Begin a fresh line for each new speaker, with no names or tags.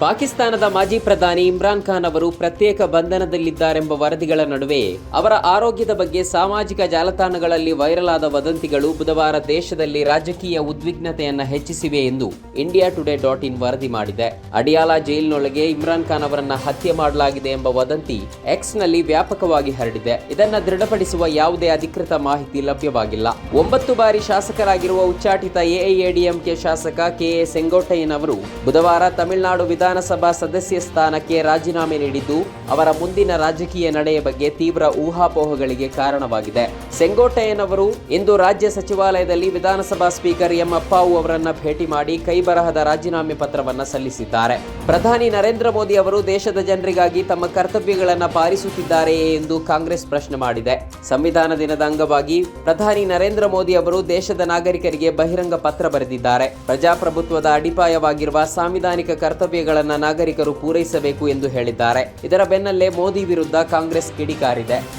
ಪಾಕಿಸ್ತಾನದ ಮಾಜಿ ಪ್ರಧಾನಿ ಇಮ್ರಾನ್ ಖಾನ್ ಅವರು ಪ್ರತ್ಯೇಕ ಬಂಧನದಲ್ಲಿದ್ದಾರೆಂಬ ವರದಿಗಳ ನಡುವೆ ಅವರ ಆರೋಗ್ಯದ ಬಗ್ಗೆ ಸಾಮಾಜಿಕ ಜಾಲತಾಣಗಳಲ್ಲಿ ವೈರಲ್ ಆದ ವದಂತಿಗಳು ಬುಧವಾರ ದೇಶದಲ್ಲಿ ರಾಜಕೀಯ ಉದ್ವಿಗ್ನತೆಯನ್ನು ಹೆಚ್ಚಿಸಿವೆ ಎಂದು ಇಂಡಿಯಾ ಟುಡೇ ಡಾಟ್ ಇನ್ ವರದಿ ಮಾಡಿದೆ. ಅಡಿಯಾಲ ಜೈಲಿನೊಳಗೆ ಇಮ್ರಾನ್ ಖಾನ್ ಅವರನ್ನು ಹತ್ಯೆ ಮಾಡಲಾಗಿದೆ ಎಂಬ ವದಂತಿ ಎಕ್ಸ್ನಲ್ಲಿ ವ್ಯಾಪಕವಾಗಿ ಹರಡಿದೆ. ಇದನ್ನು ದೃಢಪಡಿಸುವ ಯಾವುದೇ ಅಧಿಕೃತ ಮಾಹಿತಿ ಲಭ್ಯವಾಗಿಲ್ಲ. ಒಂಬತ್ತು ಬಾರಿ ಶಾಸಕರಾಗಿರುವ ಉಚ್ಚಾಟಿತ ಎಐಎಡಿಎಂಕೆ ಶಾಸಕ ಕೆಎ ಸೆಂಗೋಟಯ್ಯನವರು ಬುಧವಾರ ತಮಿಳುನಾಡು ವಿಧಾನಸಭಾ ಸದಸ್ಯ ಸ್ಥಾನಕ್ಕೆ ರಾಜೀನಾಮೆ ನೀಡಿದ್ದು, ಅವರ ಮುಂದಿನ ರಾಜಕೀಯ ನಡೆಯ ಬಗ್ಗೆ ತೀವ್ರ ಊಹಾಪೋಹಗಳಿಗೆ ಕಾರಣವಾಗಿದೆ. ಸೆಂಗೋಟಯ್ಯನವರು ಇಂದು ರಾಜ್ಯ ಸಚಿವಾಲಯದಲ್ಲಿ ವಿಧಾನಸಭಾ ಸ್ಪೀಕರ್ ಎಂ ಅಪ್ಪಾವು ಅವರನ್ನ ಭೇಟಿ ಮಾಡಿ ಕೈಬರಹದ ರಾಜೀನಾಮೆ ಪತ್ರವನ್ನ ಸಲ್ಲಿಸಿದ್ದಾರೆ. ಪ್ರಧಾನಿ ನರೇಂದ್ರ ಮೋದಿ ಅವರು ದೇಶದ ಜನರಿಗಾಗಿ ತಮ್ಮ ಕರ್ತವ್ಯಗಳನ್ನು ಪಾಲಿಸುತ್ತಿದ್ದಾರೆಯೇ ಎಂದು ಕಾಂಗ್ರೆಸ್ ಪ್ರಶ್ನೆ ಮಾಡಿದೆ. ಸಂವಿಧಾನ ದಿನದ ಅಂಗವಾಗಿ ಪ್ರಧಾನಿ ನರೇಂದ್ರ ಮೋದಿ ಅವರು ದೇಶದ ನಾಗರಿಕರಿಗೆ ಬಹಿರಂಗ ಪತ್ರ ಬರೆದಿದ್ದಾರೆ. ಪ್ರಜಾಪ್ರಭುತ್ವದ ಅಡಿಪಾಯವಾಗಿರುವ ಸಾಂವಿಧಾನಿಕ ಕರ್ತವ್ಯಗಳನ್ನು ನಾಗರಿಕರು ಪೂರೈಸಬೇಕು ಎಂದು ಹೇಳಿದ್ದಾರೆ. ಇದರ ಬೆನ್ನಲ್ಲೇ ಮೋದಿ ವಿರುದ್ಧ ಕಾಂಗ್ರೆಸ್ ಕಿಡಿಕಾರಿದೆ.